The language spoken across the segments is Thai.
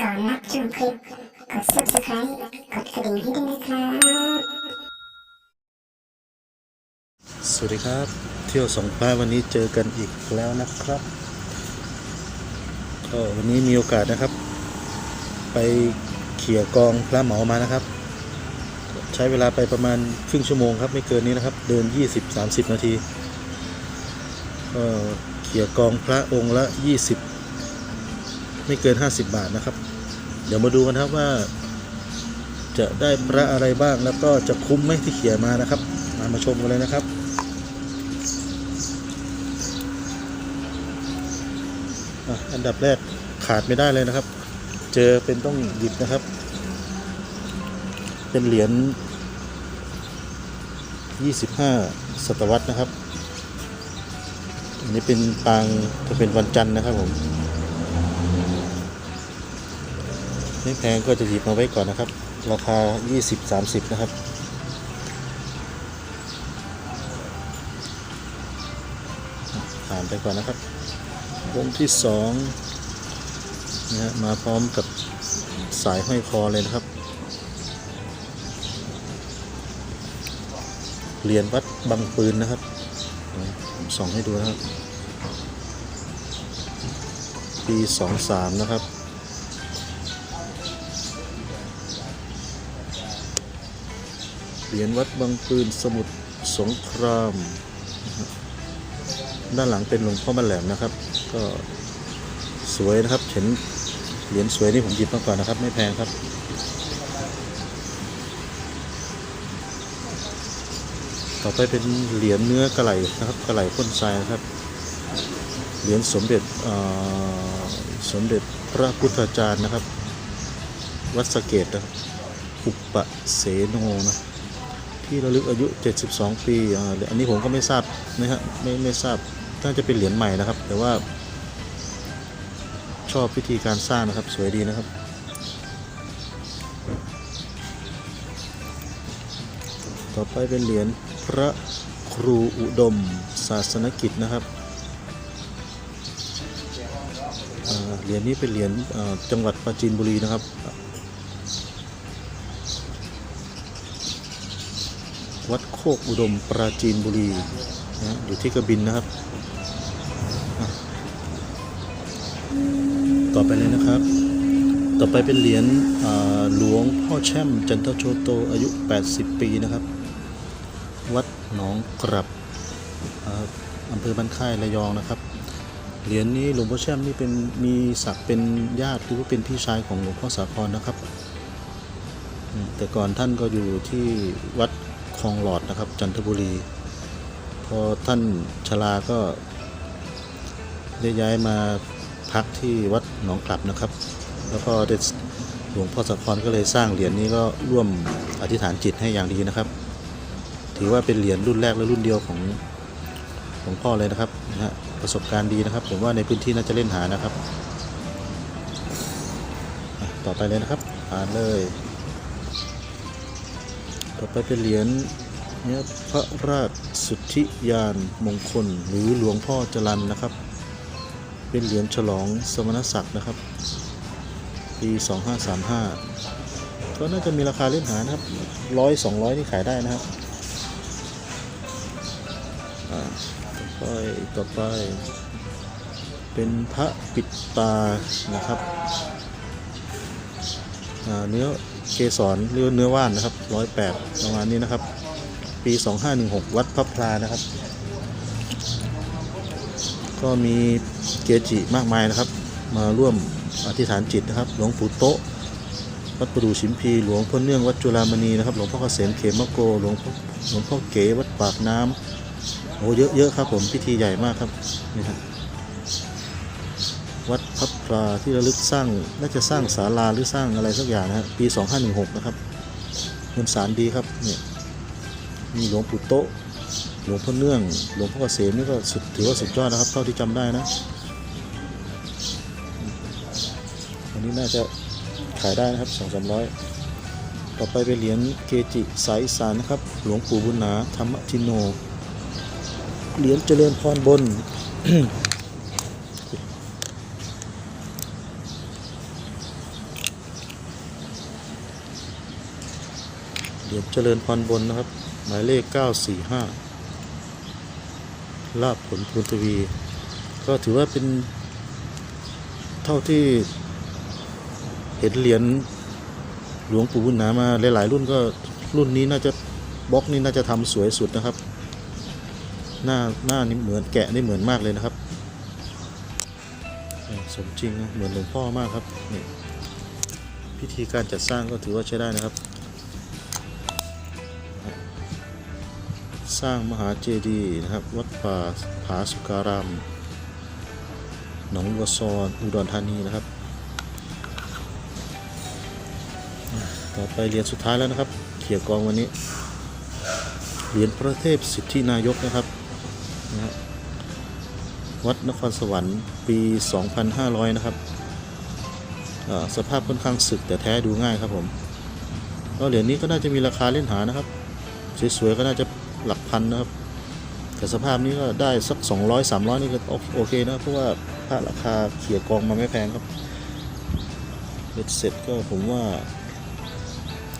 ก่อนรับชมคลิป กด subscribe กดกระดิ่งให้ด้วยนะครับ สวัสดีครับ เที่ยวสองพระวันนี้เจอกันอีกแล้วนะครับ ก็วันนี้มีโอกาสนะครับ ไปเขี่ยกองพระเหมามานะครับ ใช้เวลาไปประมาณครึ่งชั่วโมงครับ ไม่เกินนี้นะครับ เดิน 20-30 นาทีก็เขี่ยกองพระองค์ละ 20 ไม่เกิน 50 บาทนะครับ เดี๋ยวมาดูกันครับว่า จะได้พระอะไรบ้างแล้วก็จะคุ้มไหมที่เขี่ยมานะครับ มามาชมกันเลยนะครับอันดับแรกขาดไม่ได้เลยนะครับ เจอเป็นต้องหยิบนะครับ เป็นเหรียญ25 ศตวรรษนะครับ อันนี้เป็นปางจะเป็นวันจันทร์นะครับผม ไม่แพงก็จะหยิบมาไว้ก่อนนะครับ ราคา 20-30 นะครับผ่านไปก่อนนะครับวงที่สองนะฮะมาพร้อมกับสายห้อยคอเลยนะครับเหรียญวัดบางปืนนะครับผมส่องให้ดูนะครับ ปีสองสามนะครับ เหรียญวัดบางปืนสมุทรสงคราม ด้านหลังเป็นหลวงพ่อมันแหลมนะครับ ก็สวยนะครับเห็นเหรียญสวยนี่ผมหยิบมาก่อนนะครับ ไม่แพงครับต่อไปเป็นเหรียญเนื้อกระไหลนะครับกระไหลพ่นทรายนะครับเหรียญสมเด็จสมเด็จพระพุทธาจารย์นะครับ วัดสเกตนะครับอุปเสโนนะ ที่ระลึกอายุ 72 ปีอ่าอันนี้ผมก็ไม่ทราบนะฮะไม่ไม่ทราบน่าจะเป็นเหรียญใหม่นะครับ แต่ว่าชอบวิธีการสร้างนะครับสวยดีนะครับ ต่อไปเป็นเหรียญพระครูอุดม ศาสนกิจนะครับเหรียญนี้เป็นเหรียญจังหวัดปราจีนบุรีนะครับ วัดโคกอุดมปราจีนบุรีนะอยู่ที่กระบินนะครับ ต่อไปเลยนะครับ ต่อไปเป็นเหรียญหลวงพ่อแช่มจันทโชโตอายุ 80 ปีนะครับ วัดหนองกรับอ่าอำเภอบ้านค่ายระยองนะครับ เหรียญนี้หลวงพ่อแช่มนี่เป็นมีศักดิ์เป็นญาติหรือว่าเป็นพี่ชายของหลวงพ่อสาครนะครับ แต่ก่อนท่านก็อยู่ที่วัด คลองหลอดนะครับ จันทบุรี พอท่านชราก็ได้ย้ายมาพักที่วัดหนองกลับนะครับ แล้วก็ได้หลวงพ่อสะครก็เลยสร้างเหรียญนี้ก็ร่วมอธิษฐานจิตให้อย่างดีนะครับ ถือว่าเป็นเหรียญรุ่นแรกและรุ่นเดียวของหลวงพ่อเลยนะครับนะฮะประสบการณ์ดีนะครับ ผมว่าในพื้นที่น่าจะเล่นหานะครับ ต่อไปเลยนะครับอ่านเลย ต่อไปเป็นเหรียญเนี่ยพระราชสุทธิยานมงคล หรือหลวงพ่อจรันนะครับ เป็นเหรียญฉลองสมณศักดิ์นะครับ ปี 2535 ก็น่าจะมีราคาเล่นหานะครับร้อยสองร้อยนี่ขายได้นะครับอ่าต่อไปต่อไป เป็นพระปิดตานะครับ เนื้อเกสรหรือเนื้อว่านนะครับร้อยแปดประมาณนี้นะครับ ปี2516วัดพระพลานะครับ ก็มีเกจิมากมายนะครับ มาร่วมอธิษฐานจิตนะครับ หลวงปู่โตะวัดประดูชิมพีหลวงพ่อเนื่องวัดจุฬามณีนะครับ หลวงพ่อเกษมเขมโกหลวงพ่อหลวงพ่อเก๋วัดปากน้ำโอ้เยอะเยอะครับผมพิธีใหญ่มากครับนี่ครับ วัดพับพลาที่ระลึกสร้างน่าจะสร้างศาลาหรือสร้างอะไรสักอย่างนะฮะปี 2516 นะครับมวลสารดีครับเนี่ยมีหลวงปู่โตหลวงพ่อเนื่อง หลวงพ่อเกษมนี่ก็สุดถือว่าสุดยอดนะครับ เท่าที่จำได้นะอันนี้น่าจะขายได้นะครับสองสามร้อยต่อไปเป็นเหรียญเกจิสายสานนะครับ หลวงปู่บุญนาธรรมทิโน เหรียญเจริญพรบน เหรียญเจริญพรบนนะครับ หมายเลข 945 ลาบผลพูนทวี ก็ถือว่าเป็นเท่าที่เห็นเหรียญหลวงปู่บุญนามาหลาย ๆ รุ่นก็รุ่นนี้น่าจะบล็อกนี้น่าจะทำสวยสุดนะครับ หน้าหน้านี่เหมือนแกะนี่เหมือนมากเลยนะครับ สมจริงนะเหมือนหลวงพ่อมากครับนี่พิธีการจัดสร้างก็ถือว่าใช้ได้นะครับ สร้างมหาเจดีย์นะครับ วัดป่าผาสุการามหนองวัวซอนอุดรธานีนะครับ ต่อไปเหรียญสุดท้ายแล้วนะครับ เขียกองวันนี้ เหรียญพระเทพสิทธินายกนะครับนะวัดนครสวรรค์ปี 2500 นะครับ สภาพค่อนข้างสึกแต่แท้ดูง่ายครับผมก็เหรียญนี้ก็น่าจะมีราคาเล่นหานะครับ สวยๆก็น่าจะ หลักพันนะครับ แต่สภาพนี้ก็ได้สัก 200 300 นี่ก็โอเคนะเพราะว่าถ้าราคาเขียกองมาไม่แพงครับเบ็ดเสร็จก็ผมว่า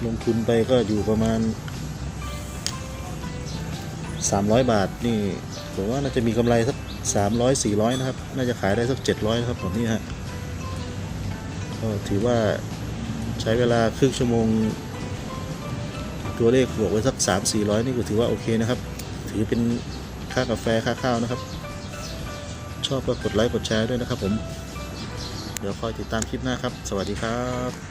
ลงทุนไปก็อยู่ประมาณ 300 บาทนี่ผมว่าน่าจะมีกำไรสัก 300 400 นะครับ น่าจะขายได้สัก 700นะครับผมนี่ฮะก็ถือว่าใช้เวลาครึ่งชั่วโมง ตัวเลขบวกไว้สัก 3 400 นี่ก็ถือว่าโอเคนะครับ ถือเป็นค่ากาแฟค่าข้าวนะครับ ชอบก็กดไลค์กดแชร์ด้วยนะครับผม เดี๋ยวคอยติดตามคลิปหน้าครับ สวัสดีครับ